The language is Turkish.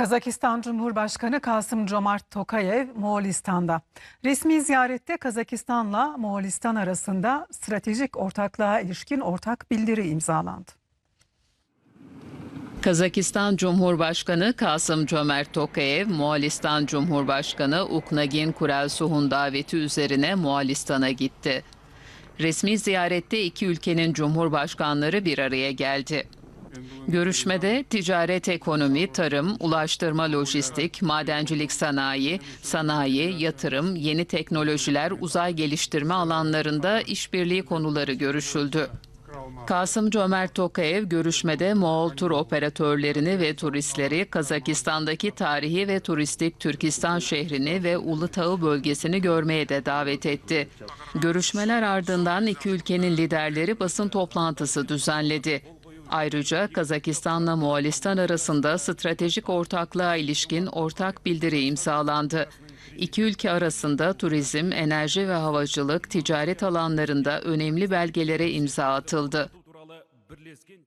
Kazakistan Cumhurbaşkanı Kasım Comart Tokayev Moğolistan'da. Resmi ziyarette Kazakistan'la Moğolistan arasında stratejik ortaklığa ilişkin ortak bildiri imzalandı. Kazakistan Cumhurbaşkanı Kasım Cömert Tokayev, Moğolistan Cumhurbaşkanı Uknagin Kurelsuh'un daveti üzerine Moğolistan'a gitti. Resmi ziyarette iki ülkenin cumhurbaşkanları bir araya geldi. Görüşmede ticaret, ekonomi, tarım, ulaştırma, lojistik, madencilik sanayi, sanayi, yatırım, yeni teknolojiler, uzay geliştirme alanlarında işbirliği konuları görüşüldü. Kasım Cömert Tokayev görüşmede Moğol tur operatörlerini ve turistleri Kazakistan'daki tarihi ve turistik Türkistan şehrini ve Ulutağı bölgesini görmeye de davet etti. Görüşmeler ardından iki ülkenin liderleri basın toplantısı düzenledi. Ayrıca Kazakistan'la Moğolistan arasında stratejik ortaklığa ilişkin ortak bildiri imzalandı. İki ülke arasında turizm, enerji ve havacılık, ticaret alanlarında önemli belgelere imza atıldı.